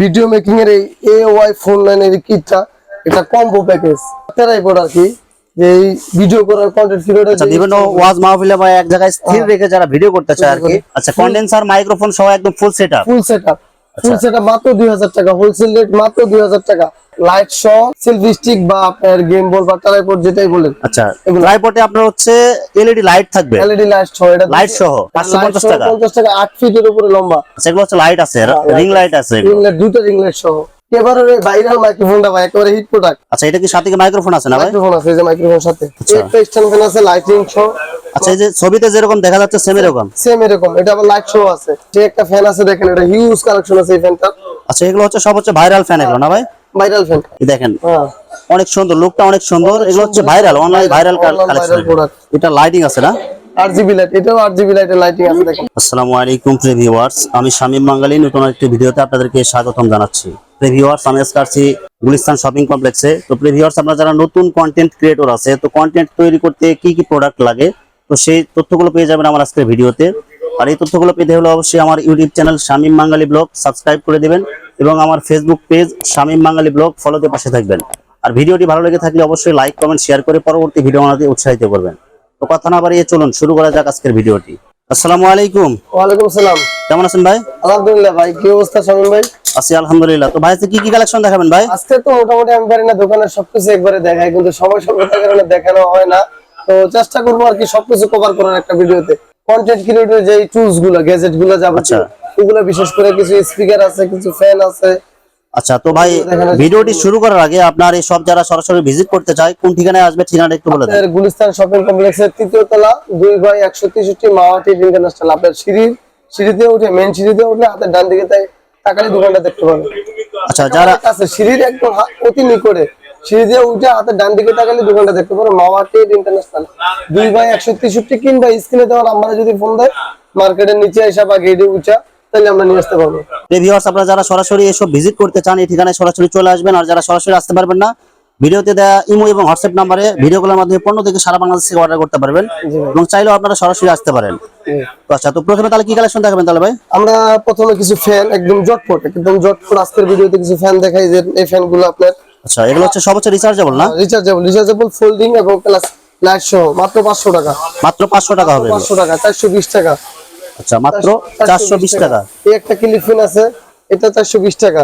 Video making এর এই A Y phone লাইনের কিটটা এটা কম্বো প্যাকেজ ট্রাইপড আর কি যে এই ভিডিও করার কন্টেন্ট ক্রিয়েটর আচ্ছা বিভিন্ন ওয়াজ মাহফিলে বা এক জায়গায় স্থির রেখে যারা ভিডিও করতে চায় আর কি। আচ্ছা কন্ডেন্সার মাইক্রোফোন সহ একদম full setup full setup full setup মাত্র 2000 টাকা হোলসেল রেট মাত্র 2000 টাকা। লাইট সহ সেলফি স্টিক বা আপনার গেম বল বা ট্রাইপড যেটাই বলেন। আচ্ছা ট্রাইপডে আপনার হচ্ছে এলইডি লাইট থাকবে। এলইডি লাইট সহ এটা Light সহ, 550 টাকা। 50 টাকা 8 ফিটের উপরে লম্বা। আচ্ছা এগুলো হচ্ছে লাইট আছে রিং লাইট আছে। রিংলেট দুটো রিংলেট সহ। এবারে ভাইরাল মাইক্রোফোনটা ভাই একেবারে হিট প্রোডাক্ট আচ্ছা এটা কি সাথে কি মাইক্রোফোন আছে না ভাই? মাইক্রোফোন আছে যে মাইক্রোফোন সাথে। আচ্ছা। একটা স্ট্যান্ড ফ্যান আছে লাইটিং সহ আচ্ছা এই যে ছবিতে যেরকম দেখা যাচ্ছে সেম এরকম? সেম এরকম এটা আবার লাইট শো আছে। যে একটা ফ্যান আছে দেখেন এটা হিউজ কালেকশন আছে এই ফ্যানটা আচ্ছা এগুলো হচ্ছে সব হচ্ছে ভাইরাল ফ্যান এগুলো না ভাই? ভাইরাল ফ্যান দেখেন হ্যাঁ। অনেক সুন্দর লুকটা অনেক সুন্দর। এগুলো হচ্ছে ভাইরাল অনলাইন ভাইরাল কালেকশন এটা লাইটিং আছে না? আট লাইট এটাও আট লাইটের লাইটিং আছে দেখেন। আসসালামু আলাইকুম প্রিভিউয়ার্স আমি শামীম বাঙালি নতুন একটি ভিডিওতে আপনাদেরকে স্বাগতম জানাচ্ছি। আমি আজকে আসছি গুলিস্তান শপিং কমপ্লেক্সে তো আপনারা যারা নতুন কন্টেন্ট ক্রিয়েটর আছে তো কন্টেন্ট তৈরি করতে কি কি প্রোডাক্ট লাগে তো সেই তথ্যগুলো পেয়ে যাবেন আমার আজকের ভিডিওতে। আর এই তথ্যগুলো পেতে হলে অবশ্যই আমার YouTube channel Shamim Bangali blog subscribe করে দিবেন। এবং আমার Facebook page Shamim Bangali blog ফলোতে পাশে থাকবেন। আর ভিডিওটি ভালো লেগে থাকলে অবশ্যই লাইক কমেন্ট শেয়ার করে পরবর্তী ভিডিও বানাতে উৎসাহিত করবেন। তো কথা না বাড়িয়ে চলুন শুরু করা যাক আজকের ভিডিওটি। আসসালামু আলাইকুম। ওয়ালাইকুম আসসালাম। কেমন আছেন ভাই? আলহামদুলিল্লাহ ভাই কি অবস্থা শামিম ভাই? আছি আলহামদুলিল্লাহ। তো ভাই আজকে কি কি কালেকশন দেখাবেন ভাই? আজকে তো মোটামুটি আমি পারি না দোকানের সবকিছু একবারে দেখাই কিন্তু সময় স্বল্পতার কারণে দেখানো হয় না। তো চেষ্টা করব আর কি সবকিছু কভার করার একটা ভিডিওতে। কন্টেন্ট ক্রিয়েটর যে টুলসগুলো গ্যাজেটগুলো যাবতীয় আচ্ছা। ওগুলো বিশেষ করে কিছু স্পিকার আছে কিছু ফ্যান আছে। আচ্ছা তো ভাই ভিডিওটি শুরু করার আগে আপনার এই সব যারা সরাসরি ভিজিট করতে চায় কোন ঠিকানায় আসবে ঠিকানাটা একটু বলে দেন। গুলিস্তান শপিং কমপ্লেক্সের তৃতীয় তলা দুই বাই একশো তেষট্টি মাওয়াটি ইন্টারন্যাশনাল আপনার সিঁড়ির সিঁড়িতে উঠে মেন সিঁড়িতে উঠলে হাতের ডান দিকে তাই তাকালি দোকানটা দেখতে পাবেন। আচ্ছা যারা আছে সিঁড়ির একদম অতি নিকটে। সিঁড়ি দিয়ে উঠে হাতের ডান দিকে তাকালে দোকানটা দেখতে পারো। ইন্টারন্যাশনাল। দুই বাই একশো তেষট্টি কিংবা স্ক্রিনে দেওয়ার আমরা যদি ফোন দেয় মার্কেটের নিচে এসে বা গেটে উঠা তাহলে আমরা নিয়ে আসতে পারব। ভিউয়ার্স আপনারা যারা সরাসরি এসব ভিজিট করতে চান এই ঠিকানায় সরাসরি চলে আসবেন। আর যারা সরাসরি আসতে পারবেন না ভিডিওতে দেওয়া ইমো এবং হোয়াটসঅ্যাপ নাম্বারে ভিডিও কলের মাধ্যমে পণ্য থেকে সারা বাংলাদেশ থেকে অর্ডার করতে পারবেন। এবং চাইলেও আপনারা সরাসরি আসতে পারেন। তো আচ্ছা তো প্রথমে তাহলে কি কালেকশন দেখাবেন তাহলে ভাই? আমরা প্রথমে কিছু ফ্যান একদম জটপট একদম জটপট। আজকের ভিডিওতে কিছু ফ্যান দেখাই যে এই ফ্যানগুলো আপনার আচ্ছা এগুলো হচ্ছে সব হচ্ছে রিচার্জেবল না? রিচার্জেবল রিচার্জেবল ফোল্ডিং এবং প্লাস লাইট সহ মাত্র পাঁচশো টাকা। মাত্র পাঁচশো টাকা হবে এগুলো। পাঁচশো টাকা চারশো বিশ টাকা। আচ্ছা মাত্র চারশো বিশ টাকা। এই একটা ক্লিপ ফ্যান আছে এটা চারশো বিশ টাকা।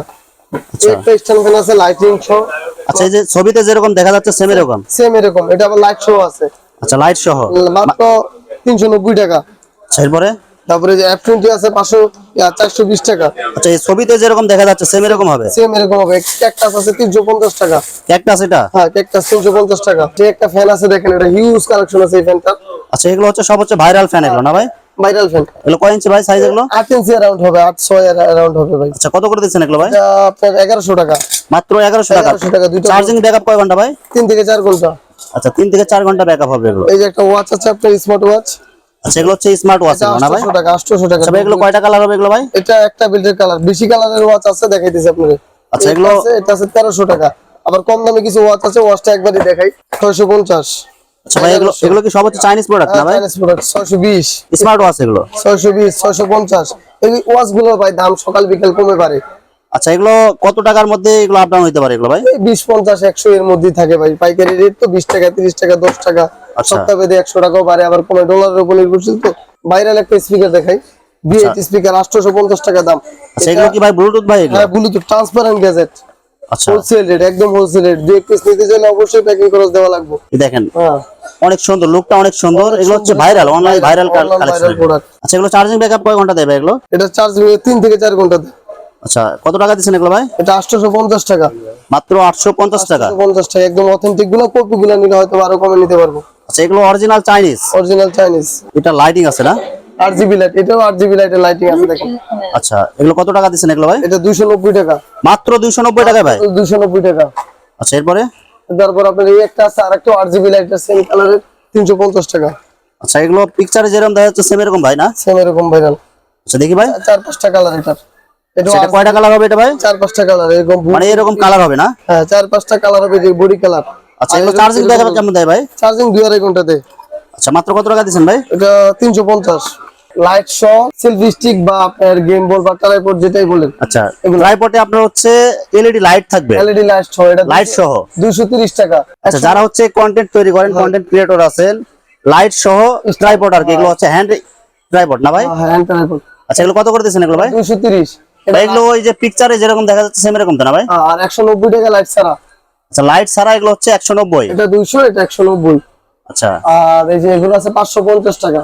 এই আচ্ছা। একটা স্ট্যান্ড ফ্যান আছে লাইটিং সহ। আচ্ছা এই যে ছবিতে যেরকম দেখা যাচ্ছে সেম এরকম? সেম এরকম এটা আবার লাইট সহ আছে। আচ্ছা লাইট সহ? মাত্র তিনশো নব্বই টাকা। আচ্ছা এরপরে? তারপরে যে এফ টোয়েন্টি আছে পাঁচশো চারশো বিশ টাকা। আচ্ছা এই ছবিতে যেরকম দেখা যাচ্ছে সেম এরকম হবে? সেম এরকম হবে। ক্যাকটাস আছে তিনশো পঞ্চাশ টাকা। ক্যাকটাস এটা? হ্যাঁ ক্যাকটাস তিনশো পঞ্চাশ টাকা। যে একটা ফ্যান আছে দেখেন এটা হিউজ কালেকশন আছে এই ফ্যানটা আচ্ছা এগুলো হচ্ছে সব হচ্ছে ভাইরাল ফ্যান এগুলো না ভাই? ভাইরাল ফ্যান এগুলো কয় ইঞ্চি ভাই সাইজ এগুলো? ইঞ্চি হবে হবে ভাই। আচ্ছা কত করে দিচ্ছেন এগুলো ভাই? আপনার টাকা। মাত্র টাকা। 1100 টাকা, দুইটা চার্জিং ব্যাকআপ কয় ঘণ্টা ভাই? তিন থেকে চার ঘণ্টা। আচ্ছা তিন থেকে চার ঘণ্টা ব্যাকআপ হবে এগুলো। এই যে একটা ওয়াচ আছে আপনার স্মার্ট ওয়াচ আচ্ছা এগুলো হচ্ছে স্মার্ট ওয়াচ না ভাই? আটশো টাকা আটশো টাকা আচ্ছা ভাই এগুলো কয়টা কালার হবে এগুলো ভাই? এটা একটা বিল্ডের কালার বেশি কালারের ওয়াচ আছে দেখাইতেছি আপনাকে। আচ্ছা, এগুলো- এটা আছে তেরোশো টাকা। আবার কম দামে কিছু ওয়াচ আছে ওয়াচটা একবারই দেখাই। ছয়শো পঞ্চাশ। আচ্ছা ভাই এগুলো এগুলো কি সব হচ্ছে চাইনিজ প্রোডাক্ট না ভাই? ছয়শো বিশ। স্মার্ট ওয়াচ এগুলো? ছয়শো বিশ ছয়শো পঞ্চাশ। এই ওয়াচগুলো ভাই দাম সকাল বিকাল কমে পারে আচ্ছা এগুলো কত টাকার মধ্যে এগুলো আপ ডাউন হতে পারে এগুলো ভাই? এই বিশ পঞ্চাশ একশো এর মধ্যেই থাকে ভাই। পাইকারি রেট তো বিশ টাকা তিরিশ টাকা দশ টাকা। আচ্ছা। সপ্তাহ বেঁধে একশো টাকাও বাড়ে আবার কমে ডলারের উপর নির্ভরশীল তো ভাইরাল একটা স্পিকার দেখাই। বিএইট স্পিকার আটশোশো পঞ্চাশ টাকা দাম। আচ্ছা এগুলো কি ভাই ব্লুটুথ ভাই এগুলো? হ্যাঁ ব্লুটুথ ট্রান্সপারেন্ট গ্যাজেট আচ্ছা। হোলসেল রেট একদম হোলসেল রেট দুই পিস নিতে চাইলে অবশ্যই প্যাকিং খরচ দেওয়া লাগবে। দেখেন হ্যাঁ। অনেক সুন্দর লুকটা অনেক সুন্দর। এগুলো হচ্ছে ভাইরাল অনলাইন ভাইরাল কালেকশন। আচ্ছা এগুলো চার্জিং ব্যাকআপ কয় ঘণ্টা দেবে এগুলো? এটা চার্জ তিন থেকে চার ঘণ্টা দেয়। আচ্ছা কত টাকা দিচ্ছেন এগুলো ভাই? এটা আটশোশো পঞ্চাশ টাকা। মাত্র আটশো পঞ্চাশ টাকা পঞ্চাশ টাকা একদম অথেন্টিকগুলো কপি গুলো নিলে হয়তো আরও কমে নিতে পারব। আচ্ছা এগুলো অরিজিনাল চাইনিজ অরিজিনাল চাইনিজ এটা লাইটিং আছে না? আট জিবি লাইট এটাও আট জিবি লাইটের লাইটিং আছে দেখেন আচ্ছা এগুলো কত টাকা দিচ্ছেন এগুলো ভাই? এটা দুইশো নব্বই টাকা। মাত্র দুইশো নব্বই টাকা ভাই? দুইশো নব্বই টাকা। আচ্ছা এরপরে? তারপর আপনার এই একটা আছে আর একটা আট জিবি লাইটের সেম কালারের তিনশো পঞ্চাশ টাকা। আচ্ছা এগুলো পিকচারে যেরকম দেখা যাচ্ছে সেম এরকম ভাই না? সেম এরকম ভাইরাল আচ্ছা দেখি ভাই। চার পাঁচটা কালার এটার। এটা কয়টা কালার হবে এটা ভাই? চার পাঁচটা কালার এরকম মানে এরকম কালার হবে না? হ্যাঁ চার পাঁচটা কালার হবে বডি কালার আচ্ছা এগুলো চার্জিং দেখাবে কেমন দেয় ভাই? চার্জিং দুই আড়াই ঘন্টাতে আচ্ছা মাত্র কত টাকা দিচ্ছেন ভাই? এটা তিনশো পঞ্চাশ। লাইট সহ সেলফি স্টিক বা আপনার গেম বল বা ট্রাইপড যেটাই বলেন। আচ্ছা এগুলো- ট্রাইপডে আপনার হচ্ছে এলইডি লাইট থাকবে। এলইডি লাইট সহ এটা লাইট সহ। দুইশো তিরিশ টাকা। আচ্ছা যারা হচ্ছে কন্টেন্ট তৈরি করেন কন্টেন্ট ক্রিয়েটর আছেন লাইট সহ ট্রাইপড আর কি এগুলো হচ্ছে হ্যান্ড ট্রাইপড না ভাই? হ্যান্ড ট্রাইপড আচ্ছা এগুলো কত করে দিচ্ছেন এগুলো ভাই? দুইশো তিরিশ। ভাই, এগুলো ওই যে পিকচারে যেরকম দেখা যাচ্ছে সেম এরকম তো না ভাই? আর একশো নব্বই টাকা লাইট ছাড়া। আচ্ছা লাইট ছাড়া এগুলো হচ্ছে একশো নব্বই? এটা দুইশো এটা একশো নব্বই। আচ্ছা। আর এই যে এগুলো আছে পাঁচশো পঞ্চাশ টাকা।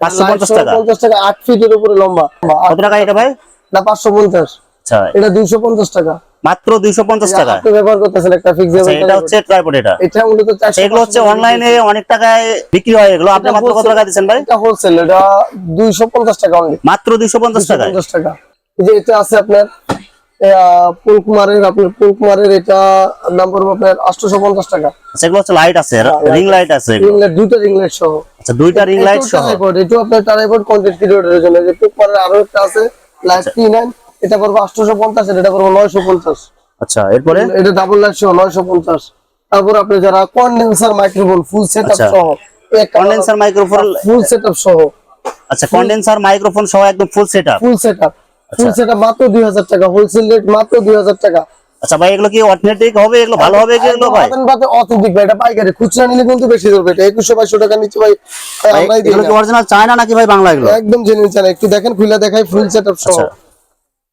550 টাকা? পঞ্চাশ টাকা আট ফিটের উপরে লম্বা। কত টাকা এটা ভাই? না পাঁচশো পঞ্চাশ। আচ্ছা। এটা দুইশো পঞ্চাশ টাকা। মাত্র দুইশো পঞ্চাশ টাকা? আপনি ব্যবহার করতেছেন একটা ফিক্স আচ্ছা, এটা হচ্ছে ট্রাইপড এটা। এটা মূলত চারশো এগুলো হচ্ছে অনলাইনে অনেক টাকায় বিক্রি হয় এগুলো। আপনি মাত্র কত টাকা দিচ্ছেন ভাই? এটা হোলসেল এটা দুইশো পঞ্চাশ টাকা অনলি মাত্র দুইশো পঞ্চাশ টাকায়? পঞ্চাশ টাকা। এই যে এটা আছে আপনার পুলকুমারের আপনার পুলকুমারের এটা দাম পড়বে আপনার আটশোশো পঞ্চাশ টাকা। আচ্ছা হচ্ছে লাইট আছে রিং লাইট আছে রিং লাইট দুটো রিং লাইট সহ। আচ্ছা দুইটা রিং লাইট সহ? এটা আপনার ট্রাইপড কন্টেন্ট ক্রিয়েটরের জন্য। যে পুলকুমারের আরও একটা আছে লাইট টি এটা পড়বে আটশোশো পঞ্চাশ এটা পড়বে নয়শো পঞ্চাশ। আচ্ছা এরপরে? এটা ডাবল লাইট সহ নয়শো পঞ্চাশ। তারপর আপনি যারা কন্ডেন্সার মাইক্রোফোন ফুল সেট আচ্ছা। সহ কন্ডেন্সার মাইক্রোফোন ফুল সেট সহ। আচ্ছা কন্ডেন্সার মাইক্রোফোন সহ একদম full setup full set up full set মাত্র দুই হাজার টাকা হোলসেল রেট মাত্র দুই হাজার টাকা। আচ্ছা ভাই এগুলো কি হবে? এগুলো ভালো হবে কি এগুলো ভাই? অথেন্টিক ভাই এটা পাইকারি। খুচরা নিলে কিন্তু বেশি ধরবে। এটা একুশশো বাইশশো টাকা নিচে ভাই আমরাই দিই এগুলো কি। অরিজিনাল চায়না নাকি ভাই বাংলা এগুলো? একদম জেনুইন চান একটু দেখেন খুলে দেখাই ফুল সেট আপ সহ। আচ্ছা।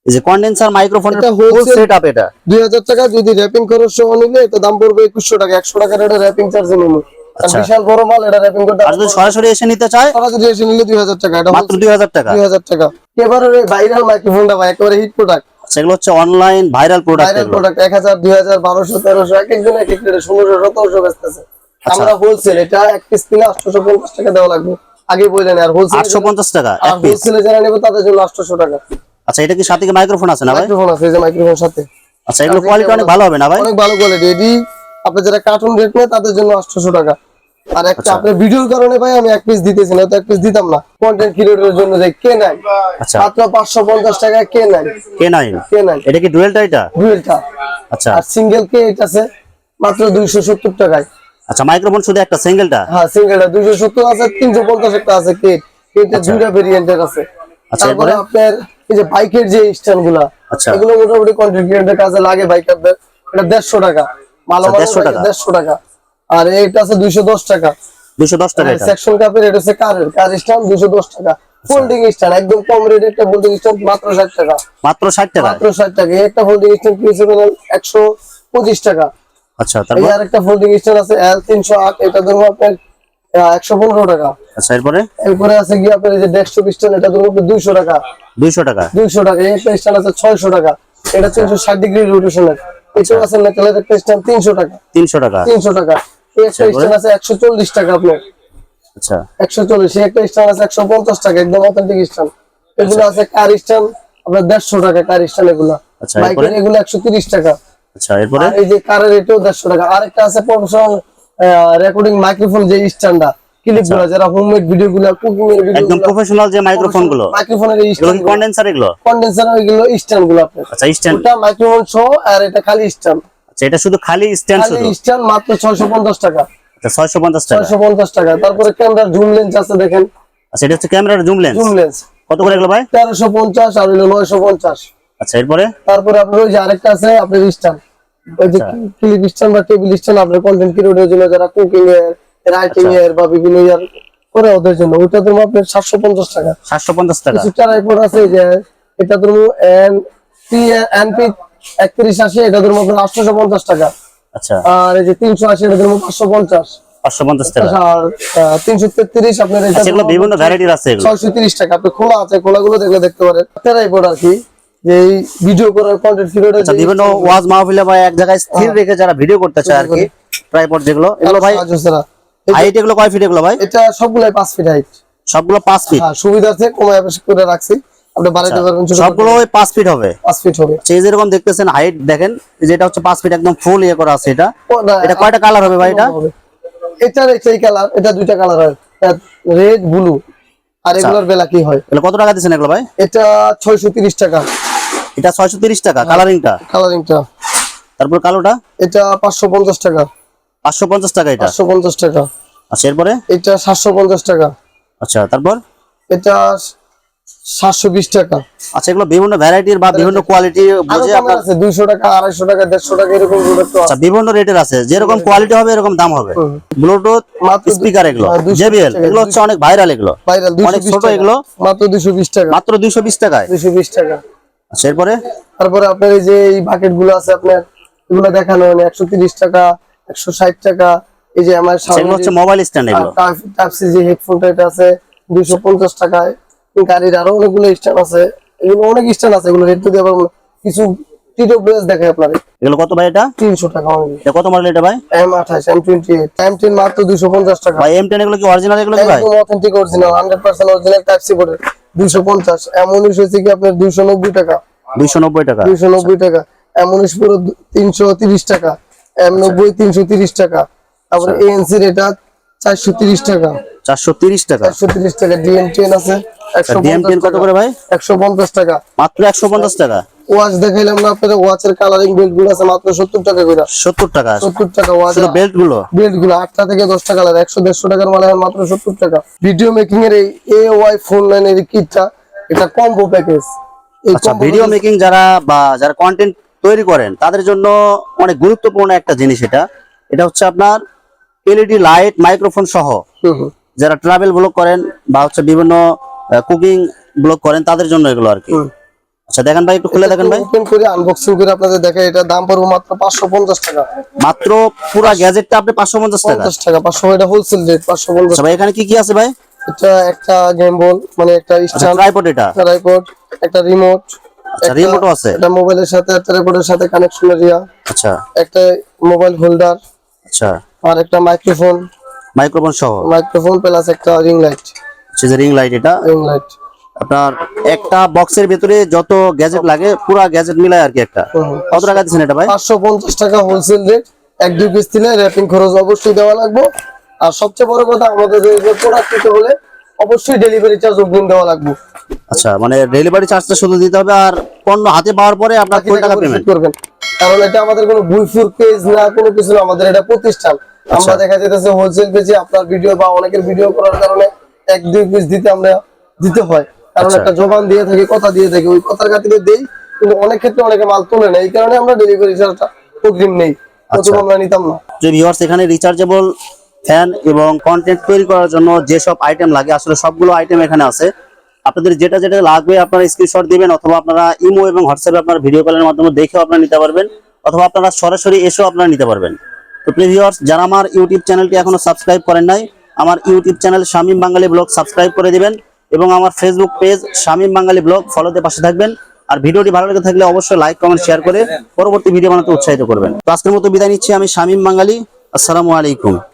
এই যে কন্ডেন্সার মাইক্রোফোনের এটা wholesale- সেটআপ এটা। দুই হাজার টাকা যদি র্যাপিং খরচ সহ নিলে এটা দাম পড়বে একুশশো টাকা। একশো টাকার এটা র্যাপিং চার্জ আচ্ছা। বিশাল বড় মাল এটা র্যাপিং করতে আর যদি সরাসরি এসে নিতে চায়? সরাসরি এসে নিলে দুই হাজার টাকা এটা মাত্র দুই হাজার টাকা? দুই হাজার টাকা। এবারে ভাইরাল মাইক্রোফোনটা ভাই একেবারে হিট প্রোডাক্ট সেগুলো হচ্ছে online viral product viral product এক হাজার দুই হাজার বারোশো তেরোশো এক একজন এক এক রেটে ষোলোশো সতেরোশো বেচতেছে। আচ্ছা। আমরা হোলসেল এটা এক পিস কিনে আটশোশো পঞ্চাশ টাকা দেওয়া লাগবে। আগে বললেন আর হোলসেল আটশো পঞ্চাশ টাকা আর এক পিস হোলসেলে যারা নেবে তাদের জন্য আটশোশো টাকা। আচ্ছা এটা কি সাথে কি মাইক্রোফোন আছে না ভাই? মাইক্রোফোন আছে এই যে মাইক্রোফোন সাথে। আচ্ছা এগুলো কোয়ালিটি অনেক ভালো হবে না ভাই? অনেক ভালো কোয়ালিটি এটি আপনি যারা কার্টুন রেট নেয় তাদের জন্য আটশোশো টাকা। আর একটা আচ্ছা। আপনার ভিডিওর কারণে ভাই আমি এক পিস দিতেছি না তো এক পিস দিতাম না। কন্টেন্ট ক্রিয়েটরের জন্য যে কে নেয়? আচ্ছা। মাত্র পাঁচশো পঞ্চাশ টাকা কে নেয়? কে নাইন কে নেয়? এটা কি ডুয়েলটা এটা? ডুয়েলটা আচ্ছা। আর সিঙ্গেল কে এটা আছে? মাত্র দুইশো সত্তর টাকায়। আচ্ছা মাইক্রোফোন শুধু একটা সিঙ্গেলটা হ্যাঁ সিঙ্গেলটা দুইশো সত্তর আছে তিনশো পঞ্চাশ একটা আছে কেট কেটে দুইটা ভেরিয়েন্টের আছে। আচ্ছা, তারপরে আপনার এই যে বাইকের যে স্ট্যান্ডগুলা আচ্ছা। এগুলো মোটামুটি কন্টেন্ট ক্রিয়েটরের কাজে লাগে বাইকারদের এটা দেড়শো টাকা। ভালো আচ্ছা, 150 টাকা। দেড়শো টাকা। আর এটা আছে দুইশো দশ টাকা। দুশো দশ টাকা সেকশন কাপের এটা হচ্ছে কারের। কার স্ট্যান্ড দুইশো দশ টাকা। ফোল্ডিং স্ট্যান্ড একদম কম রেট একটা ফোল্ডিং স্ট্যান্ড মাত্র ষাট টাকা। মাত্র ষাট টাকা? মাত্র ষাট টাকা। একটা ফোল্ডিং স্ট্যান্ড কিনেছে একশো পঁচিশ টাকা। আচ্ছা তারপর? আর একটা ফোল্ডিং স্ট্যান্ড আছে এল তিনশো আট এটা ধরুন আপনার একশো পনেরো টাকা। আচ্ছা এরপরে? এরপরে আছে কি আপনার এই যে ডেস্কটপ স্ট্যান্ড এটা আপনার দুইশো টাকা। দুইশো টাকা? দুইশো টাকা। এই একটা স্ট্যান্ড আছে ছয়শো টাকা। এটা তিনশো ষাট ডিগ্রি রোটেশনের এটাও আছে মেটালের একটা স্ট্যান্ড তিনশো টাকা। তিনশো টাকা। তিনশো টাকা। একশো চল্লিশ টাকা আপনার। আচ্ছা। একশো চল্লিশ একটা আছে একশো পঞ্চাশ টাকা একদম অথেন্টিক স্ট্যান্ড এগুলো আছে কার আপনার দেড়শো টাকা কার এগুলো। আচ্ছা, বাইকের এগুলো একশো তিরিশ টাকা। আচ্ছা এরপরে? আর এই যে কারের এটাও দেড়শো টাকা। আরেকটা আছে প্রফেশনাল রেকর্ডিং মাইক্রোফোন যে স্ট্যান্ডটা ক্লিপগুলো যারা হোমমেড ভিডিও গুলো কুকিং এর ভিডিও একদম প্রফেশনাল যে মাইক্রোফোনগুলো মাইক্রোফোনের এগুলো স্ট্যান্ড কন্ডেন্সার এগুলো? কন্ডেন্সার ওইগুলো স্ট্যান্ডগুলো আপনার। আচ্ছা স্ট্যান্ড। ওটা মাইক্রোফোন সহ আর এটা খালি স্ট্যান্ড। আচ্ছা এটা শুধু খালি স্ট্যান্ড শুধু? স্ট্যান্ড মাত্র ছয়শো পঞ্চাশ টাকা। আচ্ছা ছয়শো পঞ্চাশ টাকা? ছয়শো পঞ্চাশ টাকা। তারপরে ক্যামেরার জুম লেন্স আছে দেখেন। আচ্ছা এটা হচ্ছে ক্যামেরার জুম লেন্স জুম লেন্স কত করে এগুলো ভাই? তেরোশো পঞ্চাশ আর হইল নয়শো পঞ্চাশ। আচ্ছা এরপরে? তারপরে আপনার ওই যে আরেকটা আছে আপনার স্ট্যান্ড ওই যে আচ্ছা। ক্লিপ স্ট্যান্ড বা টেবিল স্ট্যান্ড আপনার কন্টেন্ট ক্রিয়েটরের জন্য যারা কুকিং এর রাইটিং আচ্ছা। এর বা বিভিন্ন ইয়ার করে ওদের জন্য ওইটা ধরুন আপনার সাতশো পঞ্চাশ টাকা। সাতশো পঞ্চাশ টাকা। কিছু ট্রাইপড আছে যে এটা ধরুন এন পি এন পি একত্রিশ আশি এটা ধরুন আপনার আটশোশো পঞ্চাশ টাকা। আচ্ছা। আর এই যে তিনশো আশি এটা ধরুন পাঁচশো পঞ্চাশ। পাঁচশো পঞ্চাশ টাকা। আর তিনশো তেত্রিশ আপনার আচ্ছা এগুলো বিভিন্ন ভ্যারাইটির আছে ছয়শো তিরিশ টাকা। আপনি খোলা আছে খোলাগুলো দেখলে দেখতে পারেন। ট্রাইপড আর কি যে ভিডিও করার কন্টেন্ট ক্রিয়েটর আচ্ছা বিভিন্ন ওয়াজ মাহফিলে বা এক জায়গায় স্থির রেখে যারা ভিডিও করতে চায় আর কি ট্রাইপড যেগুলো এগুলো। ভাই হাইট এগুলো কয় ফিট এগুলো ভাই? এটা সবগুলাই পাঁচ ফিট হাইট সবগুলো পাঁচ ফিট হ্যাঁ সুবিধা আছে কমায় বেশি করে রাখছি। আপনি বাড়াইতে পারবেন সবগুলো ওই পাঁচ ফিট হবে? পাঁচ ফিট হবে। সেই যেরকম দেখতেছেন হাইট দেখেন এই যে এটা হচ্ছে পাঁচ ফিট একদম ফুল ইয়ে করা আছে এটা। এটা কয়টা কালার হবে ভাই এটা। এটার একটাই কালার এটা দুইটা কালার হয়। রেড ব্লু আর এগুলোর বেলা কি হয়? এগুলো কত টাকা দিচ্ছেন এগুলো ভাই? এটা ছয়শো তিরিশ টাকা। এটা ছয়শো তিরিশ টাকা কালারিংটা কালারিংটা তারপর কালোটা? এটা পাঁচশো পঞ্চাশ টাকা। পাঁচশো পঞ্চাশ টাকা এটা? পাঁচশো পঞ্চাশ টাকা। আচ্ছা এরপরে? এটা সাতশো পঞ্চাশ টাকা। আচ্ছা তারপর? এটা সাতশো বিশ টাকা। আচ্ছা এগুলো বিভিন্ন ভ্যারাইটির বা বিভিন্ন কোয়ালিটি বুঝে আপনার আছে দুইশো টাকা আড়াইশো টাকা দেড়শো টাকা এরকম প্রোডাক্ট আচ্ছা বিভিন্ন রেটের আছে। যেরকম কোয়ালিটি হবে এরকম দাম হবে। ব্লুটুথ স্পিকার এগুলো হ্যাঁ, 220 এগুলো হচ্ছে অনেক ভাইরাল এগুলো। ভাইরাল অনেক ছোট টাকা এগুলো? মাত্র দুইশো বিশ টাকা। মাত্র দুইশো বিশ টাকায়। দুইশো বিশ টাকা। আচ্ছা এরপরে? তারপরে আপনার এই যে এই বাকেটগুলো আছে আপনার এগুলো দেখানো মানে একশো তিরিশ টাকা একশো ষাট টাকা। এই যে আমার সেগুলো হচ্ছে মোবাইল স্ট্যান্ড এগুলো। টাইপসি যে হেডফোনটা এটা আছে দুইশো পঞ্চাশ টাকায়। গাড়ির আরও অনেকগুলো স্ট্যান্ড আছে। এগুলো অনেক স্ট্যান্ড আছে এগুলো রেট দিয়ে কিছু টিডব্লিউএস আপনার। এগুলো কত ভাই এটা? তিনশো টাকা অনলি এটা কত মডেল এটা ভাই? মাত্র টাকা। এগুলো কি অরিজিনাল এগুলো কি ভাই? একদম authentic original hundred percent original type C বোর্ডের দুইশো পঞ্চাশ। এম উনিশ কি আপনার দুইশো নব্বই টাকা। দুইশো নব্বই টাকা। দুইশো নব্বই টাকা। পুরো তিরিশ টাকা। এম নব্বই তিনশো তিরিশ টাকা। তারপরে এটা চারশো তিরিশ টাকা। চারশো তিরিশ টাকা। চারশো তিরিশ টাকা ডিএম টেন আছে টেন কত করে ভাই? একশো পঞ্চাশ টাকা। মাত্র একশো পঞ্চাশ টাকা? ওয়াচ দেখাইলাম না আপনাদের ওয়াচের কালারিং বেল্টগুলো আছে মাত্র সত্তর টাকা করে। সত্তর টাকা। সত্তর টাকা ওয়াচ। শুধু বেল্টগুলো বেল্টগুলো আটটা থেকে দশটা কালার একশো দেড়শো টাকার মাল মাত্র সত্তর টাকা। ভিডিও মেকিং এর এই এ ওয়াই ফোন লাইনের কিটটা এটা কম্বো প্যাকেজ আচ্ছা ভিডিও মেকিং যারা বা যারা কন্টেন্ট তৈরি করেন তাদের জন্য অনেক গুরুত্বপূর্ণ একটা জিনিস এটা। এটা হচ্ছে আপনার এলইডি লাইট মাইক্রোফোন সহ। যারা ট্রাভেল ব্লগ করেন বা হচ্ছে বিভিন্ন কুকিং ব্লগ করেন তাদের জন্য এগুলো আর কি। আচ্ছা দেখেন ভাই একটু খুলে দেখেন ভাই। ওপেন করে আনবক্সিং করে আপনাদের দেখে এটা দাম পড়বে মাত্র পাঁচশো পঞ্চাশ টাকা। মাত্র পুরা গ্যাজেটটা আপনি পাঁচশো পঞ্চাশ টাকা। পঞ্চাশ টাকা পাঁচশো এটা হোলসেল রেট পাঁচশো পঞ্চাশ আচ্ছা ভাই এখানে কি কি আছে ভাই? এটা একটা গেম বল মানে একটা আচ্ছা স্ট্যান্ড ট্রাইপড এটা। ট্রাইপড একটা রিমোট আচ্ছা রিমোটও আছে। এটা মোবাইলের সাথে ট্রাইপডের সাথে কানেকশন এরিয়া আচ্ছা। একটা মোবাইল হোল্ডার আচ্ছা। আর একটা মাইক্রোফোন মাইক্রোফোন সহ? মাইক্রোফোন প্লাস একটা রিং লাইট হচ্ছে যে রিং লাইট এটা? রিং লাইট আপনার একটা বক্সের ভেতরে যত গ্যাজেট লাগে পুরা গ্যাজেট মিলায় আর কি একটা। কত টাকা দিচ্ছেন এটা ভাই? পাঁচশো পঞ্চাশ টাকা হোলসেল রেট এক দুই পিস দিলে র্যাপিং খরচ অবশ্যই দেওয়া লাগবে। আর সবচেয়ে বড় কথা আমাদের যে প্রোডাক্ট নিতে হলে অবশ্যই ডেলিভারি চার্জ অগ্রিম দেওয়া লাগবে। আচ্ছা মানে ডেলিভারি চার্জটা শুধু দিতে হবে আর পণ্য হাতে পাওয়ার পরে আপনার ফুল টাকা পেমেন্ট করবেন। কারণ এটা আমাদের কোনো বুইফুর পেজ না কোনো কিছু না আমাদের এটা প্রতিষ্ঠান। আচ্ছা। আমরা দেখা যেতেছে হোলসেল পেজে আপনার ভিডিও বা অনেকের ভিডিও করার কারণে এক দুই পিস দিতে আমরা দিতে হয়। কারণ আচ্ছা। একটা জবান দিয়ে থাকি কথা দিয়ে থাকি ওই কথার খাতিরে দেই। কিন্তু অনেক ক্ষেত্রে অনেকে মাল তোলে না এই কারণে আমরা ডেলিভারি চার্জটা অগ্রিম নেই। আচ্ছা। প্রথম আমরা নিতাম না। যে ভিউয়ার্স এখানে রিচার্জেবল ফ্যান এবং কন্টেন্ট তৈরি করার জন্য যেসব আইটেম লাগে আসলে সবগুলো আইটেম এখানে আছে। আপনাদের যেটা যেটা লাগবে আপনারা স্ক্রিনশট দিবেন অথবা আপনারা ইমো এবং হোয়াটসঅ্যাপে আপনারা ভিডিও কলের মাধ্যমে দেখেও আপনারা নিতে পারবেন অথবা আপনারা সরাসরি এসেও আপনারা নিতে পারবেন। তো প্রিভিউয়ার্স যারা আমার ইউটিউব চ্যানেলটি এখনও সাবস্ক্রাইব করেন নাই, আমার YouTube channel Shamim Bangali vlog subscribe করে দিবেন এবং আমার Facebook page Shamim Bangali vlog ফলোতে পাশে থাকবেন। আর ভিডিওটি ভালো লেগে থাকলে অবশ্যই লাইক কমেন্ট শেয়ার করে পরবর্তী ভিডিও বানাতে উৎসাহিত করবেন। তো আজকের মতো বিদায় নিচ্ছি আমি শামীম বাঙালি। আসসালামু আলাইকুম।